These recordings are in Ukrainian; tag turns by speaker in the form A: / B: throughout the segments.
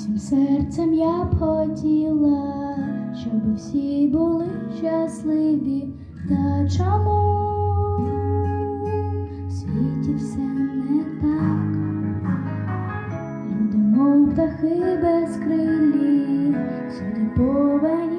A: Усім серцем я б хотіла, щоб всі були щасливі, та чому в світі все не так? Люди, мов птахи без крилі, сюди повені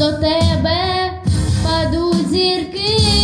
A: до тебе падуть зірки.